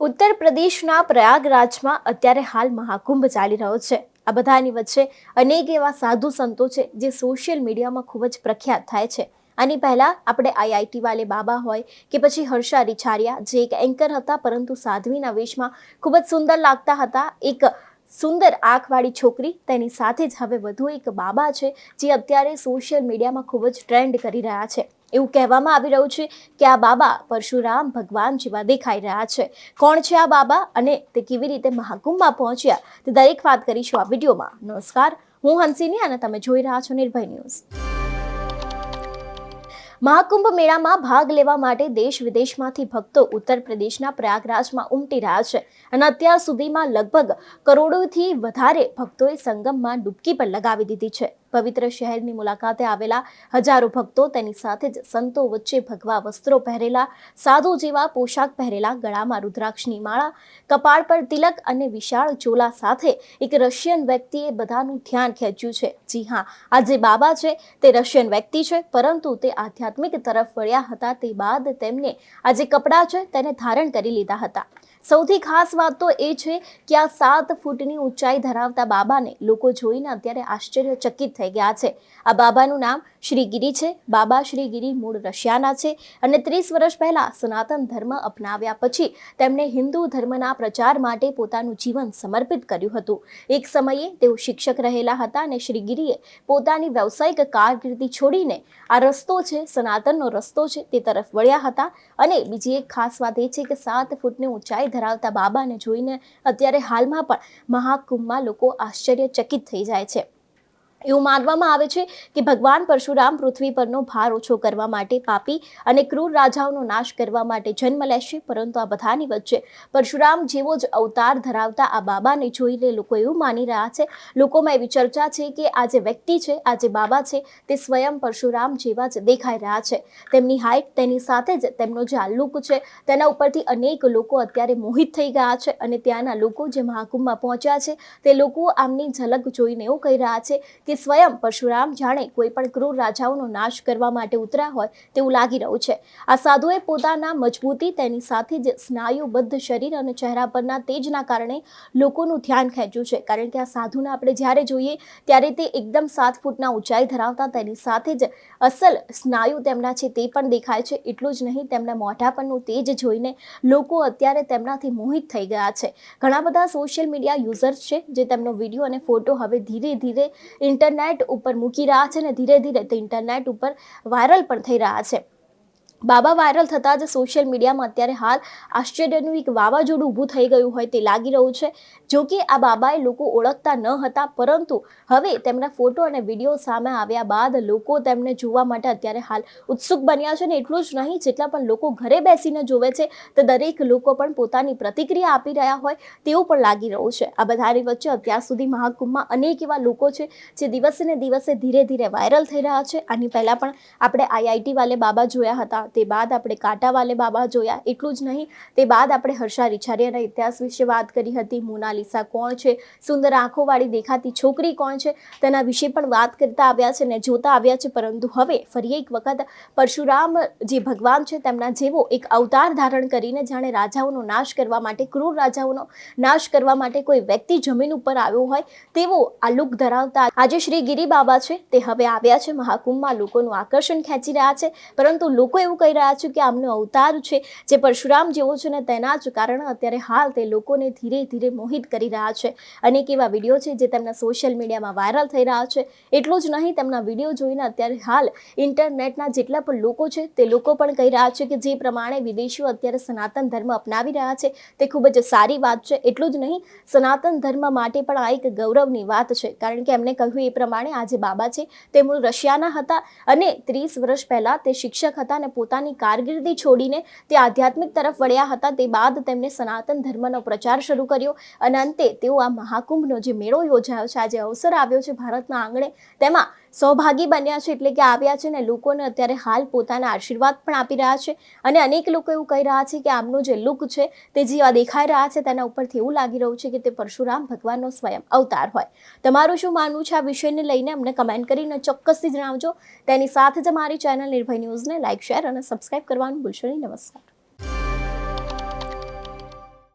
ઉત્તર પ્રદેશના પ્રયાગરાજમાં અત્યારે હાલ મહાકુંભ ચાલી રહ્યો છે. આ બધાની વચ્ચે અનેક એવા સાધુ સંતો છે જે સોશિયલ મીડિયામાં ખૂબ જ પ્રખ્યાત થાય છે. આની પહેલા આપણે આઈઆઈટી વાલે બાબા હોય કે પછી હર્ષા રિછારિયા, જે એક એન્કર હતા પરંતુ સાધ્વીના વેશમાં ખૂબ જ સુંદર લાગતા હતા. એક સુંદર આંખવાળી છોકરી, તેની સાથે જ હવે વધુ એક બાબા છે જે અત્યારે સોશિયલ મીડિયામાં ખૂબ જ ટ્રેન્ડ કરી રહ્યા છે. એવું કહેવામાં આવી રહ્યું છે કે આ બાબા પરશુરામ ભગવાન જેવા દેખાઈ રહ્યા છે. કોણ છે આ બાબા અને તે કેવી રીતે મહાકુંભમાં પહોંચ્યા? તે દરેક વાત કરીશું આ વિડીયોમાં. નમસ્કાર. હું હંસિની અને તમે જોઈ રહ્યા છો નિર્ભય ન્યૂઝ. મહાકુંભ મેળામાં ભાગ લેવા માટે દેશ વિદેશમાંથી ભક્તો ઉત્તર પ્રદેશના પ્રયાગરાજમાં ઉમટી રહ્યા છે અને અત્યાર સુધીમાં લગભગ કરોડોથી વધારે ભક્તોએ સંગમમાં ડૂબકી પણ લગાવી દીધી છે. પવિત્ર શહેરની મુલાકાતે આવેલા હજારો ભક્તો તેની સાથે જ સંતો વચ્ચે ભગવા વસ્ત્રો પહેરેલા, સાધુ જેવા પોશાક પહેરેલા, ગળામાં રુદ્રાક્ષની માળા, કપાળ પર તિલક અને વિશાળ ચોલા સાથે એક રશિયન વ્યક્તિએ બધાનું ધ્યાન ખેંચ્યું છે. જી હા, આ જે બાબા છે તે રશિયન વ્યક્તિ છે, પરંતુ તે આધ્યાત્મિક તરફ વળ્યા હતા તે બાદ તેમને આ જે કપડાં છે તેને ધારણ કરી લીધા હતા. સૌથી ખાસ વાત તો એ છે કે આ સાત ફૂટની ઊંચાઈ ધરાવતા બાબાને લોકો જોઈને અત્યારે આશ્ચર્યચકિત થઈ ગયા છે. આ બાબાનું નામ શ્રીગીરી છે. બાબા શ્રીગીરી મૂળ રશિયાના છે અને ત્રીસ વર્ષ પહેલા સનાતન ધર્મ અપનાવ્યા પછી તેમણે હિન્દુ ધર્મના પ્રચાર માટે પોતાનું જીવન સમર્પિત કર્યું હતું. એક સમયે તેઓ શિક્ષક રહેલા હતા અને શ્રીગીરીએ પોતાની વ્યવસાયિક કારકિર્દી છોડીને આ રસ્તો છે, સનાતનનો રસ્તો છે, તે તરફ વળ્યા હતા. અને બીજી એક ખાસ વાત એ છે કે સાત ફૂટની ઊંચાઈ ધરાવતા બાબાને જોઈને અત્યારે હાલમાં પણ મહાકુંભમાં લોકો આશ્ચર્યચકિત થઈ જાય છે. એવું માનવામાં આવે છે કે ભગવાન પરશુરામ પૃથ્વી પરનો ભાર ઓછો કરવા માટે પાપી અને ક્રૂર રાજાઓનો નાશ કરવા માટે જન્મ લેશે પરંતુ આ બધાની વચ્ચે પરશુરામ જેવો જ અવતાર ધરાવતા આ બાબાને જોઈને લોકો એવું માની રહ્યા છે, લોકોમાં એવી ચર્ચા છે કે આ જે વ્યક્તિ છે, આ જે બાબા છે, તે સ્વયં પરશુરામ જેવા જ દેખાઈ રહ્યા છે. તેમની હાઇટ તેની સાથે જ તેમનો જે આ છે, તેના ઉપરથી અનેક લોકો અત્યારે મોહિત થઈ ગયા છે અને ત્યાંના લોકો જે મહાકુંભમાં પહોંચ્યા છે, તે લોકો આમની ઝલક જોઈને એવું કહી રહ્યા છે કે સ્વયં પરશુરામ જાણે કોઈ પણ ક્રૂર રાજાઓનો નાશ કરવા માટે ઉતર્યા હોય તેવું લાગી રહ્યું છે. આ સાધુએ પોતાના મજબૂતી તેની સાથે જ સ્નાયુબદ્ધ શરીર અને ચહેરા પરના તેજના કારણે લોકોનું ધ્યાન ખેંચ્યું છે. કારણ કે આ સાધુને આપણે જ્યારે જોઈએ ત્યારે તે એકદમ સાત ફૂટના ઊંચાઈ ધરાવતા તેની સાથે જ અસલ સ્નાયુ તેમના છે તે પણ દેખાય છે. એટલું જ નહીં, તેમના મોઢા પરનું તેજ જોઈને લોકો અત્યારે તેમનાથી મોહિત થઈ ગયા છે. ઘણા બધા સોશિયલ મીડિયા યુઝર્સ છે જે તેમનો વીડિયો અને ફોટો હવે ધીરે ધીરે ઇન્ટરનેટ ઉપર મૂકી રહ્યા છે અને ધીરે ધીરે તે ઇન્ટરનેટ ઉપર વાયરલ પણ થઈ રહ્યા છે. બાબા વાયરલ થતાં જ સોશિયલ મીડિયામાં અત્યારે હાલ આશ્ચર્યનું એક વાવાઝોડું ઊભું થઈ ગયું હોય તે લાગી રહ્યું છે. જો કે આ બાબાએ લોકો ઓળખતા ન હતા, પરંતુ હવે તેમના ફોટો અને વીડિયો સામે આવ્યા બાદ લોકો તેમને જોવા માટે અત્યારે હાલ ઉત્સુક બન્યા છે ને એટલું જ નહીં, જેટલા પણ લોકો ઘરે બેસીને જોવે છે, તે દરેક લોકો પણ પોતાની પ્રતિક્રિયા આપી રહ્યા હોય તેવું પણ લાગી રહ્યું છે. આ બધાની વચ્ચે અત્યાર સુધી મહાકુંભમાં અનેક એવા લોકો છે, જે દિવસે ને દિવસે ધીરે ધીરે વાયરલ થઈ રહ્યા છે. આની પહેલાં પણ આપણે આઈઆઈટી વાલે બાબા જોયા હતા. તે બાદ આપણે કાંટાવાલે બાબા જોયા. એટલું જ નહીં, તે બાદ આપણે હર્ષા રિછારિયાના ઇતિહાસ વિશે વાત કરી હતી. મોનાલિસા કોણ છે? સુંદર આંખોવાળી દેખાતી છોકરી કોણ છે? તેના વિશે પણ વાત કરતા આવ્યા છે ને જોતા આવ્યા છે. પરંતુ હવે ફરી એક વખત પરશુરામ જે ભગવાન છે તેમના જેવો એક અવતાર ધારણ કરીને જાણે રાજાઓનો નાશ કરવા માટે, ક્રૂર રાજાઓનો નાશ કરવા માટે કોઈ વ્યક્તિ જમીન ઉપર આવ્યો હોય તેવો આ લુક ધરાવતા આજે શ્રી ગિરી બાબા છે. તે હવે આવ્યા છે મહાકુંભમાં. લોકોનું આકર્ષણ ખેંચી રહ્યા છે. પરંતુ લોકો એવું કહી રહ્યા છે કે આમનો અવતાર છે. જે પરશુરામ જેવો છે ને તેના જ કારણે અત્યારે હાલ તે લોકોને ધીરે ધીરે મોહિત કરી રહ્યા છે. અનેક એવા વીડિયો છે જે તેમના સોશિયલ મીડિયામાં વાયરલ થઈ રહ્યા છે. એટલું જ નહીં, તેમના વીડિયો જોઈને અત્યારે હાલ ઇન્ટરનેટના જેટલા પણ લોકો છે, તે લોકો પણ કહી રહ્યા છે કે જે પ્રમાણે વિદેશીઓ અત્યારે સનાતન ધર્મ અપનાવી રહ્યા છે, તે ખૂબ જ સારી વાત છે. એટલું જ નહીં, સનાતન ધર્મ માટે પણ આ એક ગૌરવની વાત છે. કારણ કે એમને કહ્યું એ પ્રમાણે આ જે બાબા છે, તે મૂળ રશિયાના હતા અને ત્રીસ વર્ષ પહેલાં તે શિક્ષક હતા અને પોતાની કારકિર્દી છોડીને તે આધ્યાત્મિક તરફ વળ્યા હતા તે બાદ તેમણે સનાતન ધર્મનો પ્રચાર શરૂ કર્યો અને અંતે તેઓ આ મહાકુંભનો જે મેળો યોજાયો છે, આજે અવસર આવ્યો છે ભારતના આંગણે, તેમાં સૌભાગી બન્યા છે એટલે કે આવ્યા છે ને, લોકોને અત્યારે હાલ પોતાના આશીર્વાદ પણ આપી રહ્યા છે. અને અનેક લોકો એવું કહી રહ્યા છે કે આમનો જે લુક છે, તે જેવા દેખાઈ રહ્યા છે, તેના ઉપરથી એવું લાગી રહ્યું છે કે તે પરશુરામ ભગવાનનો સ્વયં અવતાર હોય. તમારું શું માનવું છે આ વિષયને લઈને? અમને કમેન્ટ કરીને ચોક્કસથી જણાવજો. તેની સાથે જ અમારી ચેનલ નિર્ભય ન્યૂઝને લાઇક શેર અને સબસ્ક્રાઇબ કરવાનું ભૂલશો નહીં. નમસ્કાર.